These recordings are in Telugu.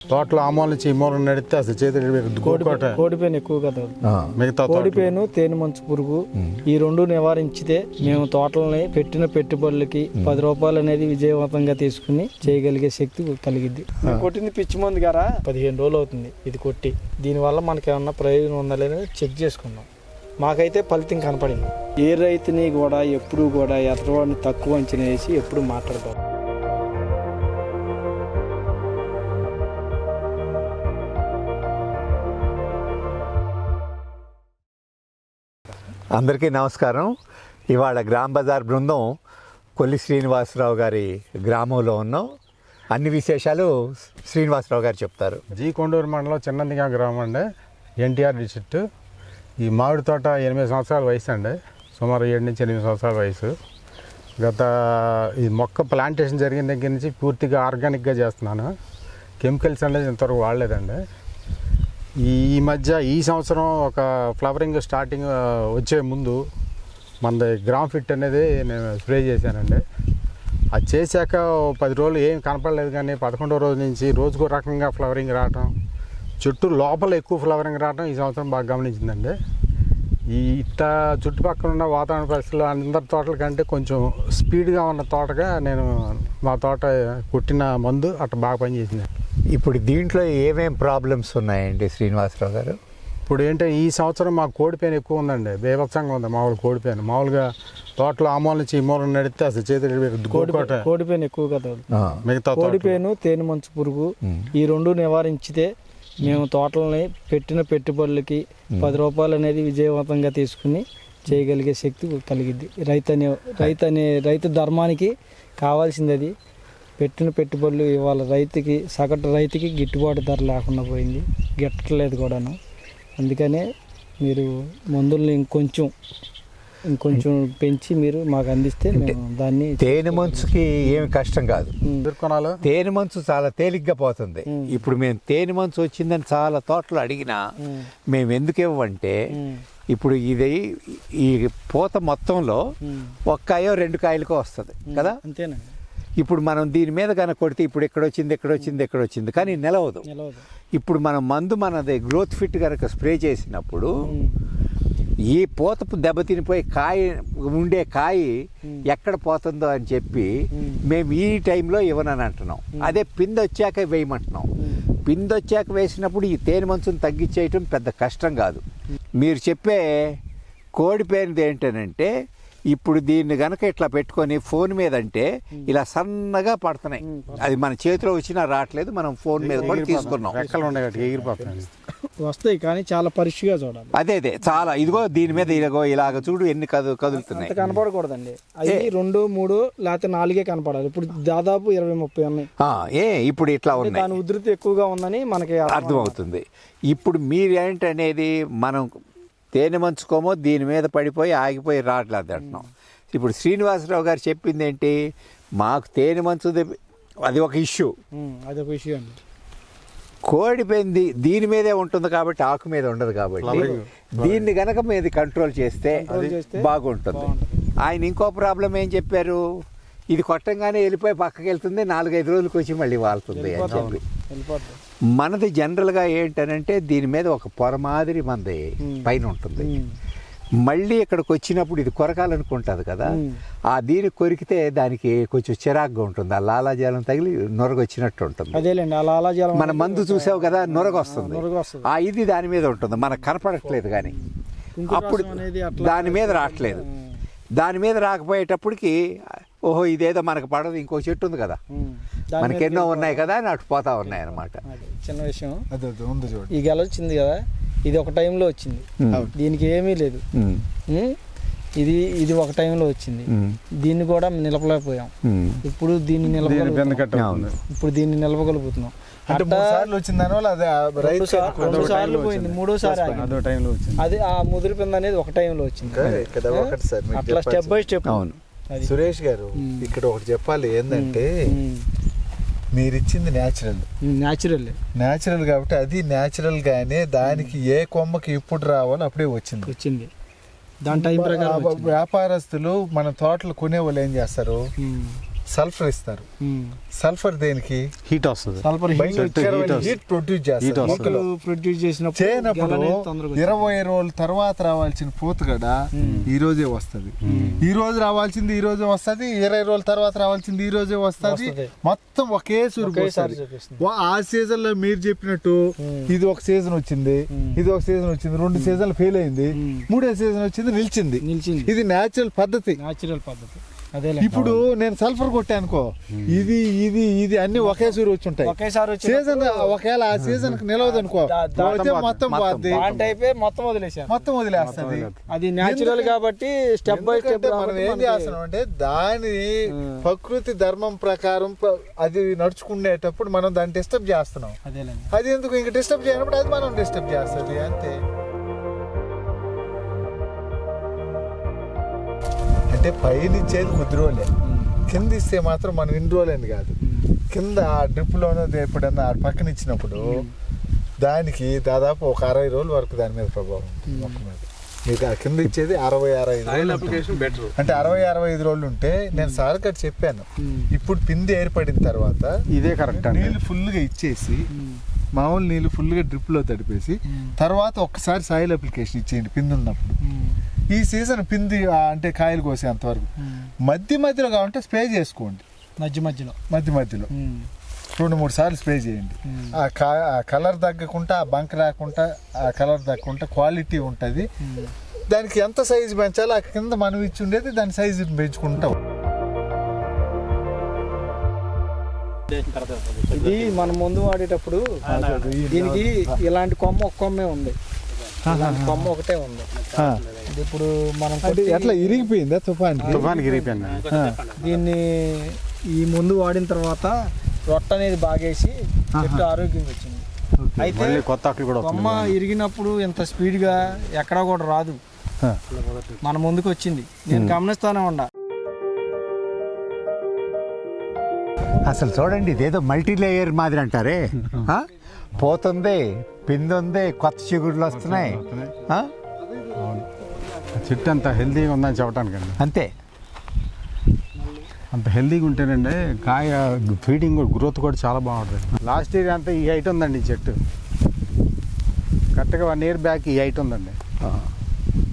తోటలో ఆ మూల నుంచి మూల నడిస్తే అసలు చేతి కోడిపేను ఎక్కువ కదా మిగతా కోడిపేను తేనె మంచు పురుగు ఈ రెండు నివారించితే మేము తోటలని పెట్టిన పెట్టుబడులకి పది రూపాయలు అనేది విజయవంతంగా తీసుకుని చేయగలిగే శక్తి కలిగిద్ది. కొట్టింది పిచ్చి మందు గారా? పదిహేను రోజులు అవుతుంది ఇది కొట్టి. దీనివల్ల మనకి ఏమన్నా ప్రయోజనం ఉందా లేదా చెక్ చేసుకున్నాం మాకైతే ఫలితం కనపడింది. ఏ రైతుని కూడా ఎప్పుడు కూడా ఎదరవాడిని తక్కువ అంచనా వేసి ఎప్పుడు మాట్లాడతాం అందరికీ నమస్కారం. ఇవాళ గ్రామ్ బజార్ బృందం కొల్లి శ్రీనివాసరావు గారి గ్రామంలో ఉన్నాం. అన్ని విశేషాలు శ్రీనివాసరావు గారు చెప్తారు. జీ కొండూరు మండలం చిన్నందిగా గ్రామం అండి. NTR district. ఈ మామిడి తోట ఎనిమిది సంవత్సరాల వయసు అండి. సుమారు ఏడు నుంచి ఎనిమిది సంవత్సరాల వయసు. గత ఈ మొక్క ప్లాంటేషన్ జరిగిన దగ్గర నుంచి పూర్తిగా ఆర్గానిక్గా చేస్తున్నాను. కెమికల్స్ అనేది ఇంతవరకు వాడలేదండి. ఈ మధ్య ఈ సంవత్సరం ఒక ఫ్లవరింగ్ స్టార్టింగ్ వచ్చే ముందు మనది గ్రామ్ ఫిట్ అనేది నేను స్ప్రే చేశానండి. అది చేశాక పది రోజులు ఏం కనపడలేదు కానీ పదకొండో రోజు నుంచి రోజుకో రకంగా ఫ్లవరింగ్ రావటం చుట్టూ లోపల ఎక్కువ ఫ్లవరింగ్ రావటం ఈ సంవత్సరం బాగా గమనించిందండి. ఈ ఇట్ట చుట్టుపక్కల ఉన్న వాతావరణ పరిస్థితులు అందరి తోటల కంటే కొంచెం స్పీడ్గా ఉన్న తోటగా నేను మా తోట కుట్టిన మందు అట్ట బాగా పనిచేసింది ఇప్పుడు దీంట్లో ఏమేం ప్రాబ్లమ్స్ ఉన్నాయండి శ్రీనివాసరావు గారు? ఇప్పుడు ఏంటంటే ఈ సంవత్సరం మాకు కోడిపేను ఎక్కువ ఉందండి. బేభత్సంగా ఉంది మామూలు కోడిపేను మామూలుగా తోటలో ఆ మూల నుంచి ఈ మూల నడిస్తే అసలు చేతి కోడిపేను ఎక్కువ కదా మిగతా కోడిపేను తేనె మంచు పురుగు ఈ రెండు నివారించితే మేము తోటలని పెట్టిన పెట్టుబడులకి పది రూపాయలు అనేది విజయవంతంగా తీసుకుని చేయగలిగే శక్తి కలిగిద్ది. రైతు అనే రైతు అనే రైతు ధర్మానికి కావాల్సింది అది. పెట్టిన పెట్టుబడులు ఇవాళ రైతుకి సగటు రైతుకి గిట్టుబాటు ధర లేకుండా పోయింది. గిట్టలేదు కూడాను. అందుకనే మీరు మందుల్ని ఇంకొంచెం ఇంకొంచెం పెంచి మీరు మాకు అందిస్తే మేము దాన్ని తేనె మంచుకి ఏమి కష్టం కాదు. ఎదుర్కొనాలో? తేనె మంచు చాలా తేలిగ్గా పోతుంది. ఇప్పుడు మేము తేనె మంచు వచ్చిందని చాలా తోటలు అడిగినా మేము ఎందుకు ఇవ్వంటే ఇప్పుడు ఇది ఈ పూత మొత్తంలో ఒక్కాయో రెండు కాయలకో వస్తుంది కదా? అంతేనండి. ఇప్పుడు మనం దీని మీద కనుక కొడితే ఇప్పుడు ఎక్కడ వచ్చింది ఎక్కడ వచ్చింది ఎక్కడ వచ్చింది కానీ నిలవదు. నిలవదు. ఇప్పుడు మనం మందు మనది గ్రోత్ ఫిట్ కనుక స్ప్రే చేసినప్పుడు ఈ పూతపు దెబ్బతినిపోయి కాయ ఉండే కాయ ఎక్కడ పోతుందో అని చెప్పి మేము. ఈ టైంలో ఇవ్వనని అంటున్నాం. అదే పిండి వచ్చాక వేయమంటున్నాం. పిండి వచ్చాక వేసినప్పుడు ఈ తేనె మంచును తగ్గించేయటం పెద్ద కష్టం కాదు. మీరు చెప్పే కోడి పేరుది ఏంటనంటే ఇప్పుడు దీన్ని గనక ఇట్లా పెట్టుకొని ఫోన్ మీద అంటే ఇలా సన్నగా పడుతున్నాయి. అది మన చేతిలో వచ్చినా రావట్లేదు మనం ఫోన్ మీద కూడా తీసుకున్నాం. వస్తాయి కానీ చాలా పరీక్షగా చూడాలి. అదే అదే చాలా. ఇదిగో దీని మీద ఇలాగో ఇలాగ చూడు ఎన్ని కదు కదులుతున్నాయి. కనపడకూడదండి. అవి రెండు మూడు లేకపోతే నాలుగే కనపడాలి. ఇప్పుడు దాదాపు ఇరవై ముప్పై ఉన్నాయి. ఆ, ఏ ఇప్పుడు ఇట్లా ఉన్నాయి. దాని ఉధృతి ఎక్కువగా ఉందని మనకి అర్థమవుతుంది. ఇప్పుడు మీరేంటనేది మనం తేనె మంచుకోమో దీని మీద పడిపోయి ఆగిపోయి రావట్లేదు అంటున్నాం. ఇప్పుడు శ్రీనివాసరావు గారు చెప్పింది ఏంటి? మాకు తేనె మంచుది అది ఒక ఇష్యూ. ఉమ్, అదొక విషయం అండి. కోడి పెంది దీని మీదే ఉంటుంది కాబట్టి ఆకు మీద ఉండదు కాబట్టి. దీన్ని గనక మీద కంట్రోల్ చేస్తే బాగుంటుంది. ఆయన ఇంకో ప్రాబ్లం ఏం చెప్పారు? ఇది కొట్టంగానే వెళ్ళిపోయి పక్కకి వెళ్తుంది నాలుగైదు రోజులకి వచ్చి మళ్ళీ వాళ్తుంది అని చెప్పి. మనది జనరల్గా ఏంటనంటే దీని మీద ఒక పొర మాదిరి మనది పైన ఉంటుంది. మళ్ళీ ఇక్కడికి వచ్చినప్పుడు ఇది కొరకాలనుకుంటుంది కదా. ఆ దీన్ని కొరికితే దానికి కొంచెం చిరాగ్గా ఉంటుంది. ఆ లాలాజలం తగిలి నొరగొచ్చినట్టు ఉంటుంది. అదేలేండి అలా అలా జలం మన మందు చూసావు కదా నొరగ వస్తుంది నొరగ వస్తుంది. ఆ ఇది దాని మీద ఉంటుంది. మనకు కనపడట్లేదు కానీ. అప్పుడు దాని మీద రావట్లేదు. దాని మీద రాకపోయేటప్పటికి ఓహో ఇదేదో మనకు పడదు ఇంకో చెట్టు ఉంది కదా. మనకి ఎన్నో ఉన్నాయి కదా అని అటు పోతా ఉన్నాయి అనమాట అది చిన్న విషయం. ఉంది చూడండి. ఈ గెల వచ్చింది కదా ఇది ఒక టైంలో వచ్చింది. దీనికి ఏమీ లేదు. ఇది ఇది ఒక టైంలో వచ్చింది. దీన్ని కూడా నిలపలేకపోయాం. ఇప్పుడు దీన్ని నిలపగలుగుతున్నాం. ఇప్పుడు దీన్ని నిలపగలుగుతున్నాం. సార్లు పోయింది మూడోసారి. అదో టైంలో వచ్చింది. అది ఆ ముదిరి పింద అనేది ఒక టైంలో వచ్చింది. అట్లా స్టెప్ బై స్టెప్. అవును. సురేష్ గారు ఇక్కడ ఒకటి చెప్పాలి ఏంటంటే మీరు ఇచ్చింది న్యాచురల్ న్యాచురల్ న్యాచురల్ కాబట్టి అది న్యాచురల్ గానే దానికి ఏ కొమ్మకి ఎప్పుడు రావాలో అప్పుడే వచ్చింది. వచ్చింది. దాని టైం ప్రకారం. వ్యాపారస్తులు మన తోటలు కొనే వాళ్ళు ఏం చేస్తారు? సల్ఫర్ ఇస్తారు. సల్ఫర్ దేనికి? హీట్ వస్తుంది. సల్ఫర్ హీట్ ప్రొడ్యూస్ చేస్తారు. మొక్కలు. ప్రొడ్యూస్ చేసినప్పుడు చేయనప్పుడు. ఇరవై రోజుల తర్వాత రావాల్సిన పూతగడ ఈ రోజే వస్తది. ఈ రోజు రావాల్సింది ఈ రోజే వస్తది ఇరవై రోజుల తర్వాత రావాల్సింది ఈ రోజే వస్తది. మొత్తం ఒకే వస్తది. వా- ఆ సీజన్లో మీరు చెప్పినట్టు ఇది ఒక సీజన్ వచ్చింది ఇది ఒక సీజన్ వచ్చింది రెండు సీజన్లు ఫెయిల్ అయింది మూడో సీజన్ వచ్చింది నిలిచింది. ఇది న్యాచురల్ పద్ధతి. న్యాచురల్ పద్ధతి. ఇప్పుడు నేను సల్ఫర్ కొట్టా అనుకో. ఇది ఇది ఇది అన్ని ఒకే సూరు వచ్చి ఉంటాయి ఒకేసారి వచ్చి సీజన్ ఒకవేళ ఆ సీజన్కి నిలవదు అనుకో. మొత్తం పోద్ది మొత్తం వదిలేసాను మొత్తం వదిలేస్తుంది. అది న్యాచురల్ కాబట్టి స్టెప్ బై స్టెప్ మనం ఏం చేస్తున్నాం అంటే దాని ప్రకృతి ధర్మం ప్రకారం ప్ర- అది నడుచుకునేటప్పుడు మనం దాన్ని డిస్టర్బ్ చేస్తున్నాం. అది ఎందుకు? ఇంక డిస్టర్బ్ చేయనప్పుడు అది మనం డిస్టర్బ్ చేస్తుంది. అంతే. అంటే పైన ఇచ్చేది కొద్ది రోజులే. కింద ఇస్తే మాత్రం మనం ఇన్ని రోజులని కాదు. కింద ఆ డ్రిప్లోనో ఎప్పుడన్నా ఆ పక్కన ఇచ్చినప్పుడు దానికి దాదాపు ఒక అరవై రోజుల వరకు దాని మీద ప్రభావం ఉంటుంది మొక్క మీద. మీకు ఆ కింద ఇచ్చేది అరవై అరవై ఐదు అంటే అరవై అరవై ఐదు రోజులు ఉంటే నేను సార్ కట్ చెప్పాను. ఇప్పుడు పిండి ఏర్పడిన తర్వాత ఇదే కరెక్ట్ నీళ్ళు ఫుల్గా ఇచ్చేసి మామూలు నీళ్ళు ఫుల్గా డ్రిప్లో తడిపేసి తర్వాత ఒక్కసారి సాయిల్ అప్లికేషన్ ఇచ్చేయండి పిండి ఉన్నప్పుడు. ఈ సీజన్ పిండి ఆ, అంటే కాయలు కోసేంత వరకు. మధ్య మధ్యలో కావాలంటే స్ప్రే చేసుకోండి. మధ్య మధ్యలో. మధ్య మధ్యలో. రెండు మూడు సార్లు స్ప్రే చేయండి. ఆ కా ఆ కలర్ తగ్గకుండా ఆ బంక్ రాకుండా ఆ కలర్ తగ్గకుండా క్వాలిటీ ఉంటుంది. దానికి ఎంత సైజు పెంచాలో ఆ కింద మనం ఇచ్చి ఉండేది దాని సైజు పెంచుకుంటాం ఇది మనం ముందు వాడేటప్పుడు దీనికి ఇలాంటి కొమ్మ ఒక కొమ్మే ఉంది. కొమ్మ ఒకటే ఉంది. ఇది ఇప్పుడు మనం అంటే ఎట్లా ఇరిగిపోయిందా తుఫాన్కి? తుఫాన్కి ఇరిగిపోయింది? దీన్ని ఈ ముందు వాడిన తర్వాత రొట్ట అనేది బాగేసి చెట్టు ఆరోగ్యంగా వచ్చింది. అయితే కొత్త కొమ్మ ఇరిగినప్పుడు ఇంత స్పీడ్గా ఎక్కడా కూడా రాదు. మన ముందుకు వచ్చింది. నేను గమనిస్తానే ఉండా అసలు చూడండి ఇదేదో మల్టీ లేయర్ మాదిరి అంటారే? పోతుంది. పిండి ఉంది కొత్త చిగుళ్ళు వస్తున్నాయి ఆ? చెట్టు అంత హెల్తీగా ఉందని చెప్పడానికండి అంతే అంత హెల్తీగా ఉంటేనండి కాయ ఫీడింగ్ కూడా గ్రోత్ కూడా చాలా బాగుంటుంది లాస్ట్ ఇయర్ అంతా ఈ హైట్ ఉందండి ఈ చెట్టు కరెక్ట్గా వన్ ఇయర్ బ్యాక్ ఈ హైట్ ఉందండి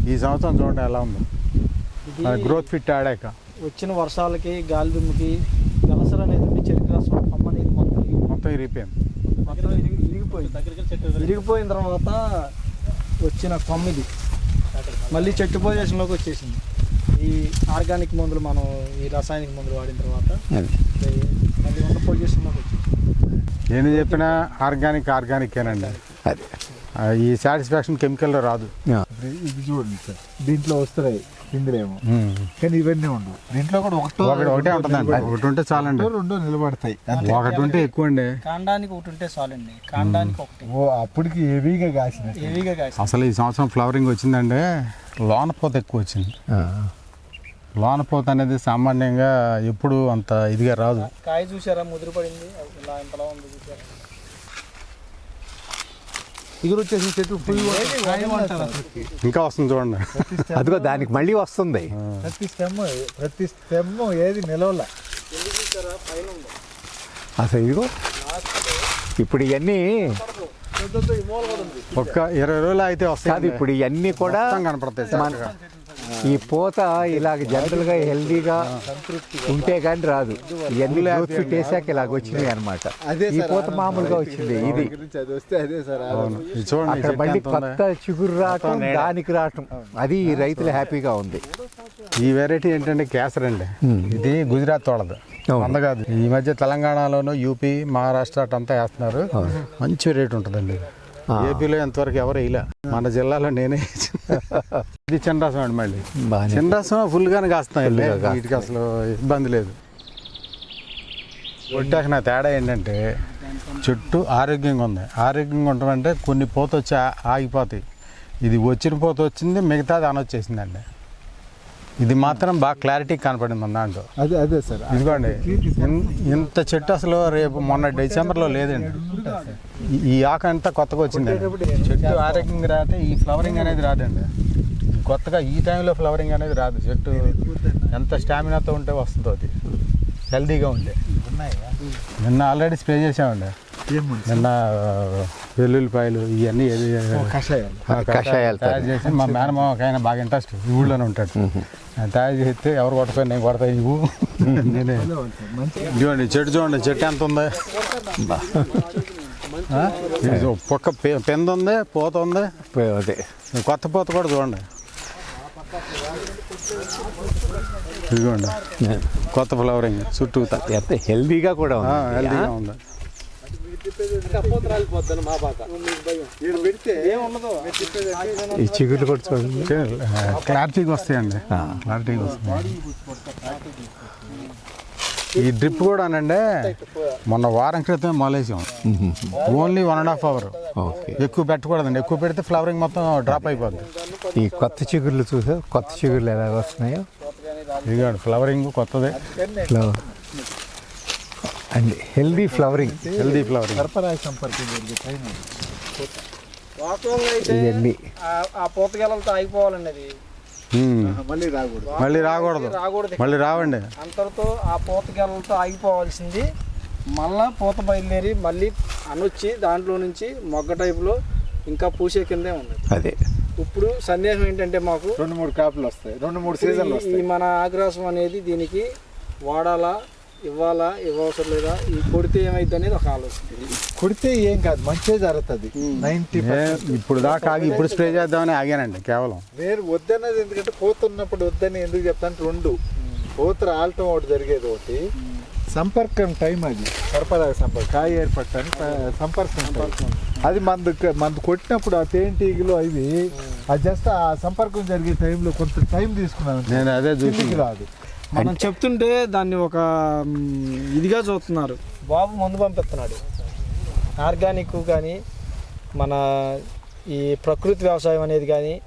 ఈ సంవత్సరం చూడండి ఎలా ఉందో. ఇది గ్రోత్ ఫిట్ ఆడాక వచ్చిన వర్షాలకి గాలి దుమ్ముకి గలసర అనేది ఉండి చెరుకు రసం కొమ్మ అనేది మొత్తం మొత్తం ఇరిగిపోయింది. మొత్తం ఇరిగిపోయింది ఇరిగిపోయిన తర్వాత వచ్చిన కొమ్మ ఇది మళ్ళీ చెట్టు పొజిషన్లోకి వచ్చేసింది. ఈ ఆర్గానిక్ మందులు మనం ఈ రాసాయనిక మందులు వాడిన తర్వాత మళ్ళీ ఉన్న పొజిషన్లోకి వచ్చేసింది. నేను చెప్పిన ఆర్గానిక్ ఆర్గానికేనండి. అది. ఈ సాటిస్ఫాక్షన్ కెమికల్లో రాదు. ఇది చూడండి సార్. దీంట్లో వస్తున్నాయి పిండిలేమో కానీ ఇవన్నీ ఉండవు. దీంట్లో కూడా ఒకటో ఒకటి ఒకటే ఉంటుందండి ఒకటి ఉంటే చాలండి. రెండో నిలబడతాయి. ఒకటి ఉంటే ఎక్కువ అండి. కాండానికి ఒకటి ఉంటే చాలండి. కాండానికి ఒకటి. ఓ అప్పటికి హెవీగా కాసిన హెవీగా అసలు ఈ సంవత్సరం ఫ్లవరింగ్ వచ్చిందంటే లోన పూత ఎక్కువ వచ్చింది. లోన పూత అనేది సామాన్యంగా ఎప్పుడు అంత ఇదిగా రాదు. కాయ చూసారా ముదిరి పడింది. ఇలా ఇంతలా ఉంది చూసారా ఇగురు వచ్చేసిన చెట్టు ఫుల్ ఇంకా వస్తుంది చూడండి. అదిగో దానికి మళ్ళీ వస్తుంది. ప్రతి స్టెమ్ ప్రతి స్టెమ్ ఏది నిలవల. అసలు ఇదిగో. ఇప్పుడు ఇవన్నీ ఒక్క ఇరవై రోజులు అయితే వస్తాయి ఇప్పుడు ఇవన్నీ కూడా మొత్తం కనపడతాయి ఈ పూత ఇలాగ జనరల్గా హెల్దీగా ఉంటే కానీ రాదు. ఇవన్నీ గ్రోత్ ఫిట్ వేసాక ఇలాగ వచ్చినాయి అనమాట అదే ఈ పూత మామూలుగా వచ్చింది ఇది. అక్కడ మళ్ళీ. కొత్త చిగురు రావటం దానికి రావటం. అది ఈ రైతులు హ్యాపీగా ఉంది. ఈ వెరైటీ ఏంటంటే కేసర్ అండి. ఇది గుజరాత్. వంద కాదు ఈ మధ్య తెలంగాణలోను యూపీ మహారాష్ట్ర అటంతా వేస్తున్నారు. మంచి రేట్ ఉంటుందండి ఏపీలో ఎంతవరకు ఎవరు వేయలే. మన జిల్లాలో నేనే. ఇది చిన్నరసం అండి మళ్ళీ. చిన్నరసం ఫుల్గానే కాస్తున్నాయి. వీటికి అసలు ఇబ్బంది లేదు. కొట్టాక నా తేడా ఏంటంటే చెట్టు ఆరోగ్యంగా ఉంది. ఆరోగ్యంగా ఉండమంటే కొన్ని పోత వచ్చి ఆగిపోతాయి. ఇది వచ్చిన పోత వచ్చింది మిగతాది అనొచ్చేసిందండి. ఇది మాత్రం బాగా క్లారిటీ కనపడింది మన దాంట్లో. అదే అదే సార్. ఇదిగోండి ఇంత చెట్టు అసలు రేపు మొన్న డిసెంబర్లో లేదండి. ఈ- ఆకు అంతా కొత్తగా వచ్చిందండి చెట్టు ఆరోగ్యంగా రాతే ఈ ఫ్లవరింగ్ అనేది రాదండి. కొత్తగా ఈ టైంలో ఫ్లవరింగ్ అనేది రాదు. చెట్టు ఎంత స్టామినాతో ఉంటే వస్తుందో అది. హెల్తీగా ఉండే నిన్న ఆల్రెడీ స్ప్రే చేసామండి నిన్న వెల్లుల్లిపాయలు ఇవన్నీ కషాయాలు. తయారు చేసి మా మేనమామకి ఆయన బాగా ఇంట్రెస్ట్ ఈ ఊళ్ళోనే ఉంటాడు. తయారు చేస్తే ఎవరు కొట్టపోయి నేను కొడతా ఇవ్వు. నేనే. చూడండి చెట్టు చూడండి చెట్టు ఎంత ఉంది? పక్క పె- పెంద ఉంది పూత ఉంది? అదే. కొత్త పూత కూడా చూడండి. ఇదిగోండి కొత్త ఫ్లవరింగ్ చుట్టూ ఎంత హెల్దీగా కూడా ఉంది. హెల్తీగా ఉంది. ఈ చిగురు కూడా చూడండి. క్లారిటీగా వస్తాయండి. క్లారిటీగా వస్తాయి ఈ డ్రిప్ కూడా అనండి మొన్న వారం క్రితం మొలేసాం. Only one and half hour ఎక్కువ పెట్టకూడదండి. ఎక్కువ పెడితే ఫ్లవరింగ్ మొత్తం డ్రాప్ అయిపోద్ది. ఈ కొత్త చిగుర్లు చూసా కొత్త చిగుర్లు ఎలా వస్తున్నాయో? ఇదిగోండి ఫ్లవరింగ్ కొత్తది. Flower and healthy flowering healthy flowering. సరఫరా సంపర్కం జరిగే టైం అది. వాస్తవంగా అయితే ఇవన్నీ. ఆ- ఆ పూతగెలలతో ఆగిపోవాలండి అది. మళ్ళీ రాకూడదు. మళ్ళీ రాకూడదు. రాకూడదు. మళ్ళీ రావండి. అంతటితో ఆ పూతగెలలతో ఆగిపోవాల్సింది. మళ్ళా పూత బయలుదేరి మళ్ళీ అనొచ్చి దాంట్లో నుంచి మొగ్గ టైపులో ఇంకా పూసే కిందే ఉంది. అదే. ఇప్పుడు సందేహం ఏంటంటే మాకు రెండు మూడు కాపులు వస్తాయి. రెండు మూడు సీజన్లు వస్తాయి. మన ఆగ్రాసం అనేది దీనికి వాడాలా ఇవ్వాలా ఇవ్వవసరం లేదా? ఈ కొడితే ఏమైంది అనేది ఒక ఆలోచన. కుడితే ఏం కాదు మంచిగా జరుగుతుంది. నైన్టీ ఇప్పుడు దాకా ఆగి ఇప్పుడు స్ప్రే చేద్దామని ఆగానండి కేవలం. నేను వద్దన్నది ఎందుకంటే పోతున్నప్పుడు వద్దని ఎందుకు చెప్తాను రెండు. పోత రాలటం ఒకటి జరిగేది ఒకటి. సంపర్కం టైం అది. సరఫరా సంపర్కం. కాయ ఏర్పడటానికి సంపర్కం టైం. అది మందు మందు కొట్టినప్పుడు ఆ తేనెటీగలు అవి అది జస్ట్ ఆ సంపర్కం జరిగే టైంలో కొంత టైం తీసుకున్నాను. నేను అదే చూసి రాదు. మనం చెప్తుంటే దాన్ని ఒక ఇదిగా చూస్తున్నారు. బాబు మందు పంపిస్తున్నాడు. ఆర్గానిక్ కానీ మన ఈ ప్రకృతి వ్యవసాయం అనేది కానీ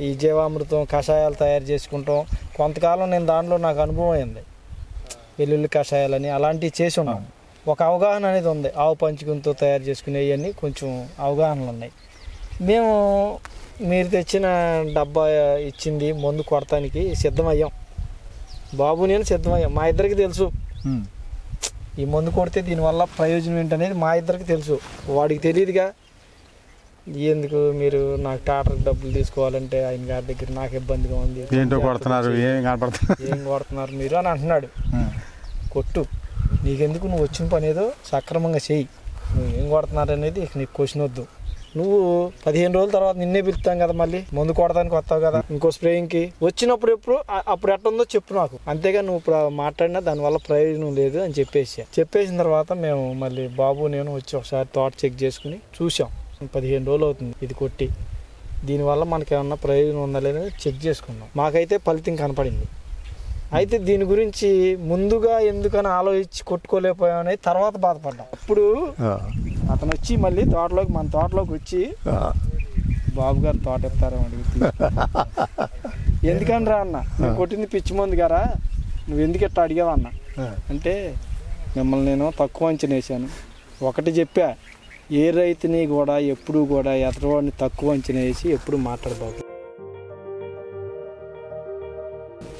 ఈ జీవామృతం కషాయాలు తయారు చేసుకుంటాం. కొంతకాలం నేను దాంట్లో నాకు అనుభవం అయింది. వెల్లుల్లి కషాయాలని అలాంటివి చేసి ఉన్నాం. ఒక అవగాహన అనేది ఉంది. ఆవు పంచకంతో తయారు చేసుకునేవన్నీ కొంచెం అవగాహనలు ఉన్నాయి. మేము మీరు తెచ్చిన డబ్బా ఇచ్చింది మందు కొడటానికి సిద్ధమయ్యాం. బాబు నేను సిద్ధమయ్యాం. మా ఇద్దరికి తెలుసు. ఈ మందు కొడితే దీనివల్ల ప్రయోజనం ఏంటనేది మా ఇద్దరికి తెలుసు. వాడికి తెలియదుగా. ఎందుకు మీరు నాకు టాటర్ డబ్బులు తీసుకోవాలంటే ఆయన గారి దగ్గర నాకు ఇబ్బందిగా ఉంది. ఏంటో కొడుతున్నారు? ఏం కనపడుతున్నారు? ఏం కొడుతున్నారు మీరు అని అంటున్నాడు. కొట్టు. నీకెందుకు? నువ్వు వచ్చిన పని ఏదో సక్రమంగా చెయ్యి. నువ్వు ఏం కొడుతున్నారు అనేది నీకు క్వశ్చన్ వద్దు. నువ్వు పదిహేను రోజుల తర్వాత నిన్నే పిలుస్తాం కదా మళ్ళీ. మందు కొడడానికి వస్తావు కదా. ఇంకో స్ప్రేయింగ్కి. వచ్చినప్పుడు ఎప్పుడు అప్పుడు ఎట్ట ఉందో చెప్పు నాకు. అంతేగా నువ్వు ఇప్పుడు మాట్లాడినా దానివల్ల ప్రయోజనం లేదు అని చెప్పేసి. చెప్పేసిన తర్వాత మేము మళ్ళీ బాబు నేను వచ్చి ఒకసారి తోట చెక్ చేసుకుని చూసాం పదిహేను రోజులు అవుతుంది ఇది కొట్టి. దీనివల్ల మనకి ఏమన్నా ప్రయోజనం ఉందా లేదా చెక్ చేసుకున్నాం. మాకైతే ఫలితం కనపడింది. అయితే దీని గురించి ముందుగా ఎందుకని ఆలోచించి కొట్టుకోలేకపోయామని తర్వాత బాధపడ్డాం. అప్పుడు అతను వచ్చి మళ్ళీ తోటలోకి మన తోటలోకి వచ్చి బాబు గారు తోట ఎత్తారని అడిగితే. ఎందుకని రా అన్న? కొట్టింది పిచ్చి మందు గారా? నువ్వు ఎందుకు ఎట్లా అడిగావా అన్న? అంటే మిమ్మల్ని నేను తక్కువ అంచనా వేసాను ఒకటి చెప్పా ఏ రైతుని కూడా ఎప్పుడు కూడా ఎదరవాడిని తక్కువ అంచనా వేసి ఎప్పుడు మాట్లాడబాబు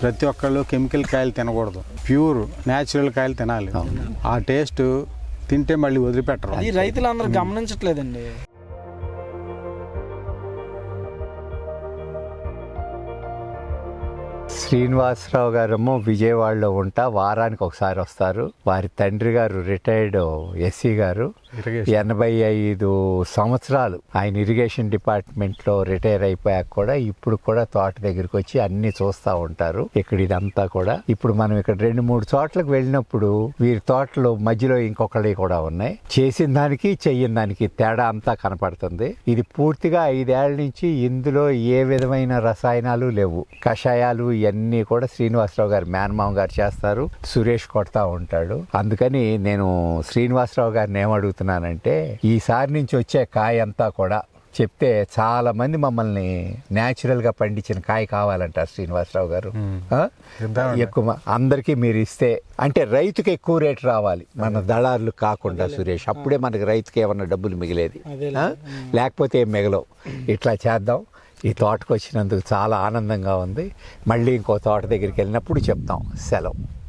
ప్రతి ఒక్కళ్ళు కెమికల్ కాయలు తినకూడదు. ప్యూర్ న్యాచురల్ కాయలు తినాలి. ఆ టేస్ట్ తింటే మళ్ళీ వదిలిపెట్టరు. అది రైతులందరూ గమనించట్లేదండి. శ్రీనివాసరావు గారేమో విజయవాడలో ఉంటా వారానికి ఒకసారి వస్తారు. వారి తండ్రి గారు రిటైర్డ్ ఎస్సీ గారు. ఎనభై ఐదు సంవత్సరాలు ఆయన ఇరిగేషన్ డిపార్ట్మెంట్లో రిటైర్ అయిపోయాక కూడా ఇప్పుడు కూడా తోట దగ్గరికి వచ్చి అన్ని చూస్తూ ఉంటారు. ఇక్కడ ఇదంతా కూడా. ఇప్పుడు మనం ఇక్కడ రెండు మూడు చోట్లకు వెళ్ళినప్పుడు వీరి తోటలో మధ్యలో ఇంకొకటి కూడా ఉన్నాయి. చేసిన దానికి చెయ్యని దానికి తేడా అంతా కనపడుతుంది. ఇది పూర్తిగా ఐదేళ్ళ నుంచి ఇందులో ఏ విధమైన రసాయనాలు లేవు. కషాయాలు ఇవన్నీ కూడా శ్రీనివాసరావు గారు మేనమామ గారు చేస్తారు. సురేష్ కొడతా ఉంటాడు. అందుకని నేను శ్రీనివాసరావు గారిని ఏమడుగుతున్నానంటే ఈసారి నుంచి వచ్చే కాయ అంతా కూడా చెప్తే చాలా మంది మమ్మల్ని న్యాచురల్గా పండించిన కాయ కావాలంటారు శ్రీనివాసరావు గారు. ఎక్కువ మ- అందరికీ మీరు ఇస్తే అంటే రైతుకి ఎక్కువ రేటు రావాలి. మన దళారులు కాకుండా సురేష్. అప్పుడే మనకి రైతుకి ఏమన్నా డబ్బులు మిగిలేది? లేకపోతే ఏం మిగలవు. ఇట్లా చేద్దాం. ఈ తోటకు వచ్చినందుకు చాలా ఆనందంగా ఉంది. మళ్ళీ ఇంకో తోట దగ్గరికి వెళ్ళినప్పుడు చెప్తాం. సెలవు.